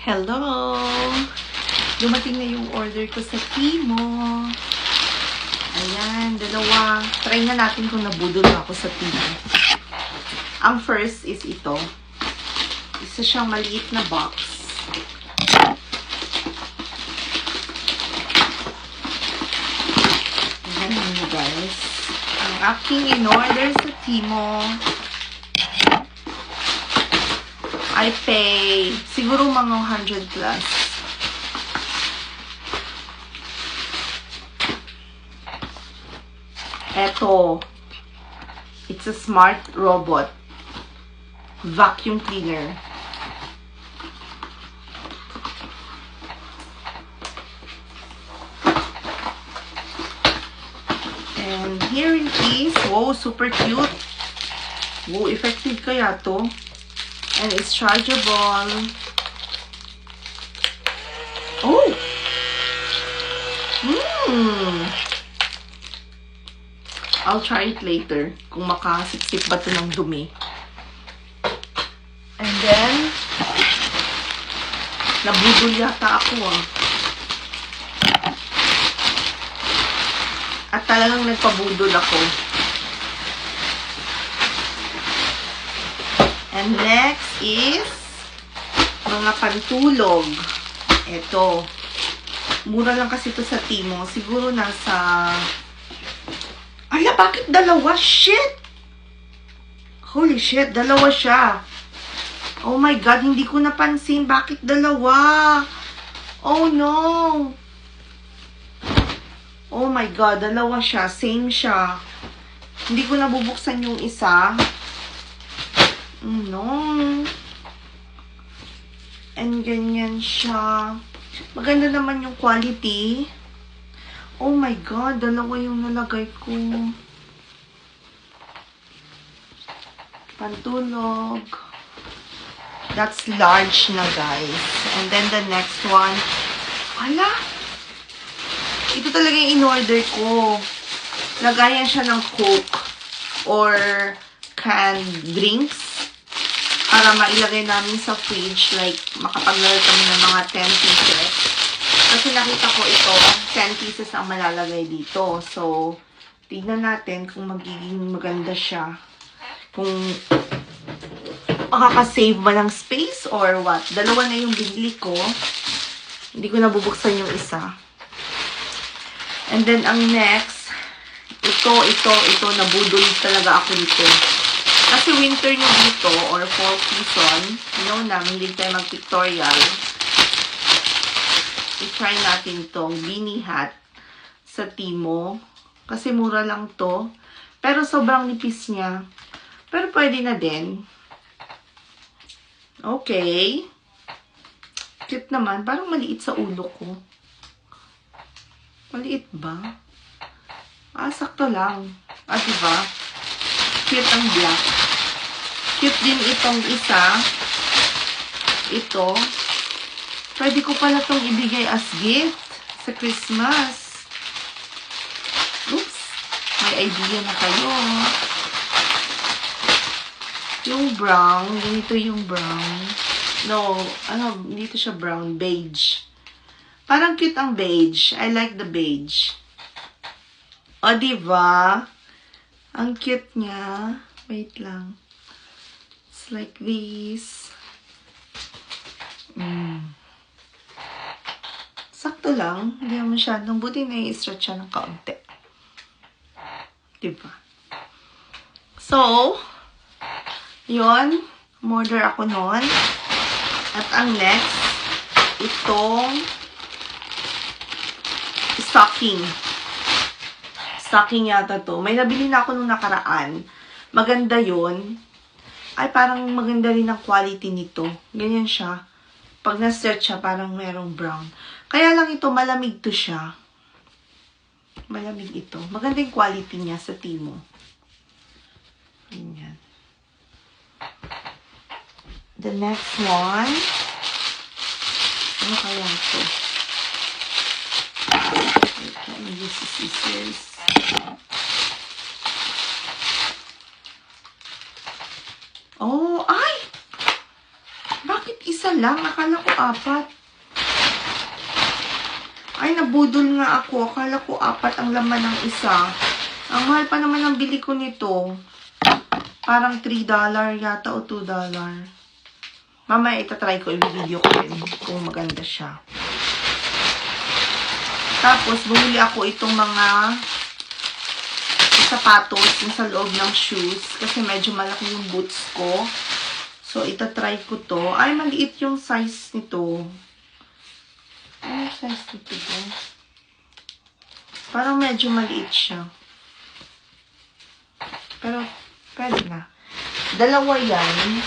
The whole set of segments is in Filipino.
Hello! Dumating na yung order ko sa Timo. Ayan, dalawa. Try na natin kung nabudol ako sa Timo. Ang first is ito. Isa siyang maliit na box. Ayan nyo guys. Ang aking in-order sa Timo. I pay siguro mga 100 plus. Eto. It's a smart robot. Vacuum cleaner. And here it is. Wow, super cute. Wow, effective kaya to. And it's chargeable. Oh! Hmm. I'll try it later kung makasipsip ba to ng dumi. And then, nabudol yata ako ah. At talagang nagpabudol ako. And next is mga pantulog. Ito. Mura lang kasi to sa Timo. Siguro nasa... Ala, bakit dalawa? Shit! Holy shit, dalawa siya. Oh my God, hindi ko napansin. Bakit dalawa? Oh no! Oh my God, dalawa siya. Same siya. Hindi ko nabubuksan yung isa. No. And ganyan siya. Maganda naman yung quality. Oh my God, dalawa yung nalagay ko. Pantulog. That's large na, guys. And then the next one. Ala! Ito talaga yung in-order ko. Lagayan siya ng Coke or canned drinks para mailagay namin sa fridge. Like, makapaglagay kami ng mga 10 pieces. Kasi nakita ko ito, 10 pieces ang malalagay dito. So, tignan natin kung magiging maganda siya. Kung makakasave ba ng space or what. Dalawa na yung binili ko. Hindi ko nabubuksan yung isa. And then, ang next, ito, ito, ito, nabudol talaga ako dito. Kasi winter nyo dito, or fall season, know na, hindi tayo mag-pictorial. I-try natin tong beanie hat sa Timo. Kasi mura lang to. Pero sobrang nipis niya. Pero pwede na din. Okay. Cute naman. Parang maliit sa ulo ko. Maliit ba? Ah, sakto lang. Ah, diba? Cute ang black. Cute din itong isa. Ito. Pwede ko pala itong ibigay as gift sa Christmas. Oops. May idea na kayo. Yung brown, ganito yung brown. No, ano, dito siya brown, beige. Parang cute ang beige. I like the beige. O, diba? Ang cute niya. Wait lang. Like this. Mm. Sakto lang. Hindi naman masyadong buti na i-stretch siya ng kaunti. Diba? So, yon Order ako nun. At ang next, itong stocking. Stocking yata to. May nabili na ako nung nakaraan. Maganda yon Ay, parang maganda rin ang quality nito. Ganyan siya. Pag na-search siya, parang merong brown. Kaya lang ito, malamig to siya. Malamig ito. Maganda yung quality niya sa Timo. Ganyan. The next one. Ano kaya ito? Wait, let me scissors. Oh, ay! Isa lang. Akala ko apat. Ay, nabudol nga ako. Akala ko apat ang laman ng isa. Ang mahal pa naman ang bili ko nito. Parang $3 yata o $2. Mamaya itatry ko, i-video ko rin kung maganda siya. Tapos, bumili ako itong mga sapatos yung sa loob ng shoes kasi medyo malaki yung boots ko. So, itatry ko to. Ay, maliit yung size nito. Ano yung size nito ko? Parang medyo maliit siya. Pero, pwede na. Dalawa yan.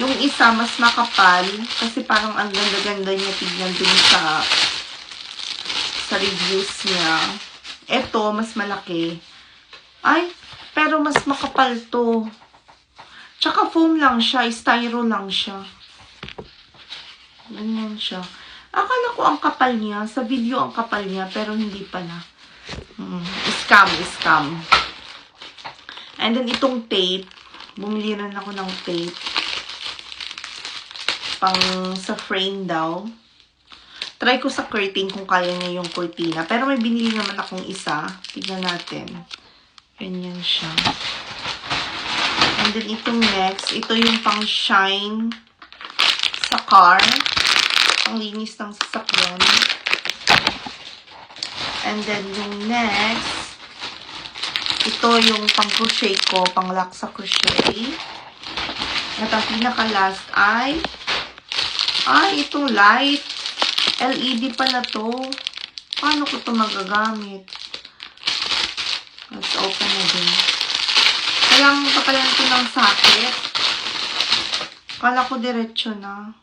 Yung isa, mas makapal. Kasi parang ang ganda-ganda niya tignan dun sa sa reviews niya. Ito, mas malaki. Ay, pero mas makapal to. Tsaka foam lang siya, styro lang siya. Ganyan siya. Akala ko ang kapal niya. Sa video ang kapal niya, pero hindi pala. Mm, scam, scam. And then itong tape. Bumili rin ako ng tape. Pang sa frame daw. Try ko sa curtain kung kaya niya yung cortina. Pero may binili naman akong isa. Tignan natin. Ganyan siya. And then itong next, ito yung pang shine sa car. Pang linis ng sasakyan. And then yung next, ito yung pang crochet ko, pang lock sa crochet. At ang pinaka last ay, ay, itong light. LED pala to. Paano ko to magagamit? Let's open na. Kailangan pa pala ito ng socket. Kala ko diretso na.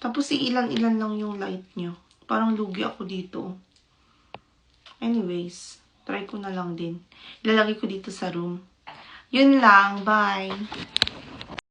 Tapos ilan-ilan lang yung light nyo. Parang lugi ako dito. Anyways, try ko na lang din. Ilalagay ko dito sa room. Yun lang. Bye.